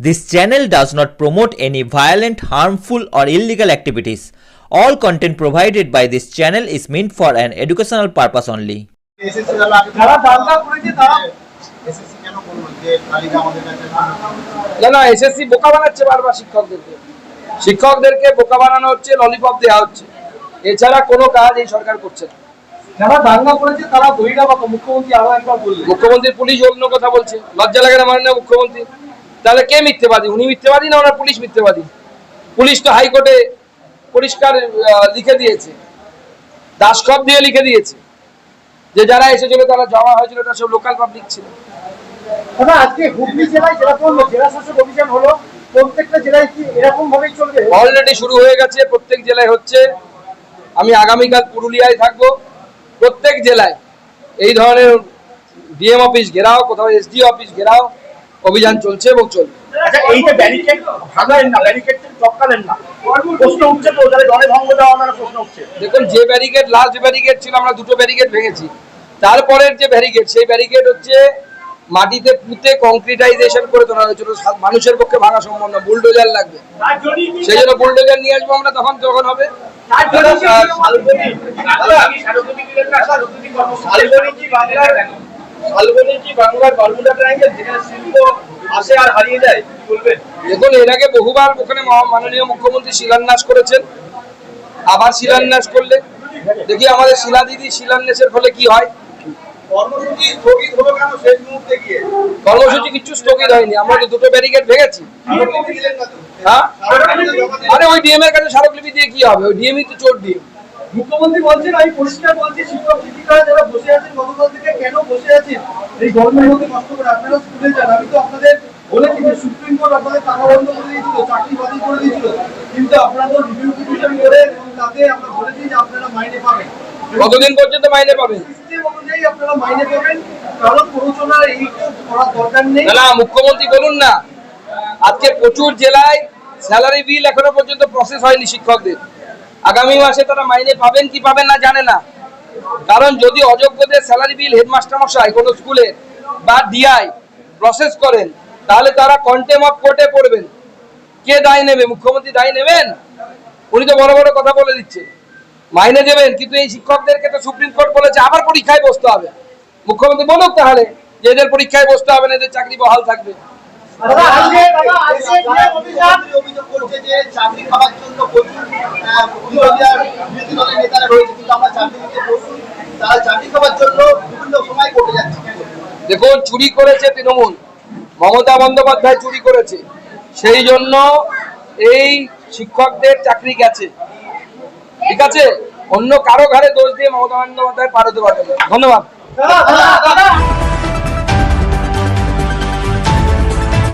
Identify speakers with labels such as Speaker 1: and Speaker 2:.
Speaker 1: This channel does not promote any violent, harmful, or illegal activities. All content provided by this channel is meant for an educational purpose only.
Speaker 2: না? না SSC বোকা বানাচ্ছে বারবার শিক্ষকদেরকে। শিক্ষকদেরকে বোকা বানানো হচ্ছে ললিপপ দেওয়া হচ্ছে। এছাড়া কোনো কাজ এই সরকার করছে না।
Speaker 3: যারা দাঙ্গা করেছে তারা বহিরাগত। মুখ্যমন্ত্রী আরও একবার বললেন।
Speaker 2: মুখ্যমন্ত্রী পুলিশ অন্য কথা বলছে। লজ্জা লাগে না মাননীয় মুখ্যমন্ত্রী। তাহলে কে মিথ্যেবাদী? উনি মিথ্যেবাদী না ওনার পুলিশ মিথ্যেবাদী? পুলিশ তো হাইকোর্টে পরিষ্কার লিখে দিয়েছে। দাসকপ দিয়ে লিখে দিয়েছে। যে যারা এসেছিল তারা জমা হয়েছিল তারা সব লোকাল পাবলিক ছিল।
Speaker 3: আজকে হুগলি জেলায় জেলা শাসক অভিযান হলো? প্রত্যেকটা জেলায় কি এরকম ভাবেই চলবে?
Speaker 2: অলরেডি শুরু হয়ে গেছে প্রত্যেক জেলায় হচ্ছে। আমি আগামীকাল পুরুলিয়ায় থাকব। প্রত্যেক জেলায় এই ধরনের ডিএম অফিস ঘেরাও কোথাও এসডি অফিস ঘেরাও অভিযান চলছে এবং চলবে
Speaker 4: আচ্ছা এই যে ব্যারিকেড ভাঙলেন না ব্যারিকেড চটকালেন না প্রশ্ন উঠছে তো তাহলে জলে ভঙ্গ দেওয়া আপনারা প্রশ্ন উঠছে
Speaker 2: দেখুন যে ব্যারিকেড লাস্ট ব্যারিকেড ছিল আমরা দুটো ব্যারিকেড ভেঙেছি তারপরের যে ব্যারিকেড সেই ব্যারিকেড হচ্ছে মাটিতে পুঁতে কংক্রিটাইজেশন করে তোলা হয়েছিল মানুষের পক্ষে ভাঙা সম্ভব না বুলডোজার লাগবে সেই জন্য বুলডোজার নিয়ে আসব আমরা তখন যখন হবে
Speaker 4: শালবনী কি বাংলার শালবনী কি বাংলার বারমুডা ট্রায়াঙ্গেল যেখানে শিল্প আসে আর হারিয়ে যায় বলবেন?
Speaker 2: দেখুন এর আগে বহুবার ওখানে মাননীয় মুখ্যমন্ত্রী শিলান্যাস করেছেন। আবার শিলান্যাস করলে? দেখি আমাদের শিলাদিদি শিলান্যাসের ফলে কি হয়?
Speaker 5: কর্মসূচি
Speaker 2: কিছু স্থগিত হয়নি আমরা তো দুটো ব্যারিকেড ভেঙেছি? হ্যাঁ। আরে ওই ডিএম এর কাছে স্মারকলিপি দিয়ে কি হবে? ওই ডিএমই তো চোর ডিএম।
Speaker 3: মুখ্যমন্ত্রী বলছেন আমি পরিষ্কার বলছি শিক্ষক শিক্ষিকারা যারা বসে আছেন গতকাল থেকে কেন বসে আছেন? এই গরমের মধ্যে কষ্ট করে আপনারা স্কুলে যান। আমি তো আপনাদের বলেছি যে সুপ্রিম কোর্ট আপনাদের টাকা বন্ধ করে দিয়েছিল চাকরি বাতিল করে দিয়েছিল। কিন্তু আপনারা তো রিভিউ পিটিশন করে এবং তাতে আমরা বলেছি যে আপনারা মাইনে পাবেন।
Speaker 2: কতদিন পর্যন্ত মাইনে পাবেন?
Speaker 3: সিস্টেম অনুযায়ী আপনারা মাইনে পাবেন কারণ প্ররোচনার এই তো করার দরকার নেই।
Speaker 2: না না মুখ্যমন্ত্রী বলুন না। আজকে প্রচুর জেলায় স্যালারি বিল এখনও পর্যন্ত প্রসেস হয়নি শিক্ষকদের। আগামী মাসে তারা মাইনে পাবেন কি পাবেন না জানে না। কারণ যদি অযোগ্যদের স্যালারি বিল হেডমাস্টার মশাই কোনো স্কুলে বা ডিআই প্রসেস করেন, তাহলে তারা কন্টেম অফ কোর্টে পড়বেন। কে দায় নেবে? মুখ্যমন্ত্রী দায় নেবেন? উনি তো বড় বড় কথা বলে দিচ্ছে। মাইনে দেবেন, কিন্তু এই শিক্ষকদেরকে তো সুপ্রিম কোর্ট বলেছে, আবার পরীক্ষায় বসতে হবে। মুখ্যমন্ত্রী বলুক তাহলে যে এদের পরীক্ষায় বসতে হবে না, এদের চাকরি বহাল থাকবে। দেখুন চুরি করেছে তৃণমূল। মমতা বন্দ্যোপাধ্যায় চুরি করেছে। সেই জন্য এই শিক্ষকদের চাকরি গেছে। ঠিক আছে? অন্য কারও ঘরে দোষ দিয়ে মমতা বন্দ্যোপাধ্যায় পার হতে পারবে ধন্যবাদ।
Speaker 3: দাদা দাদা।